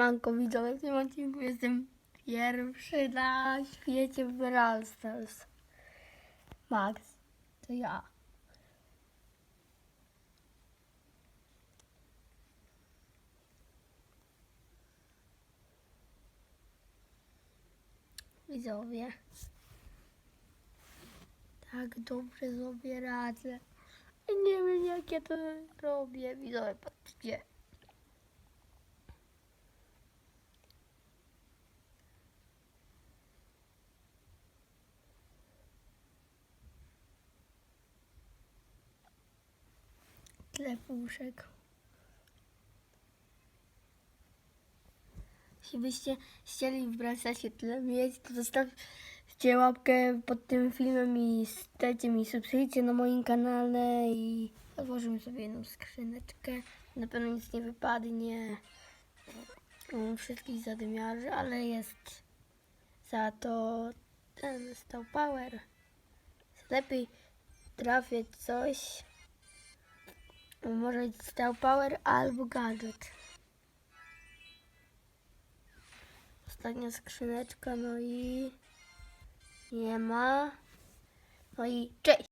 Manko widzowie, w tym odcinku jestem pierwszy na świecie w Brawl Stars. Max, to ja. Widzowie. Tak dobrze sobie radzę. Nie wiem jak ja to robię. Widzowie, patrzcie. Tyle puszek. Jeśli byście chcieli wbrać się tyle mieć, to zostawcie łapkę pod tym filmem i dajcie mi subskrypcję na moim kanale i otworzymy sobie jedną skrzyneczkę. Na pewno nic nie wypadnie. Mam wszystkich zadymiarzy, ale jest za to ten Star Power. Lepiej trafiać coś. Może być Power albo gadżet. Ostatnia skrzyneczka, no i nie ma. No i cześć!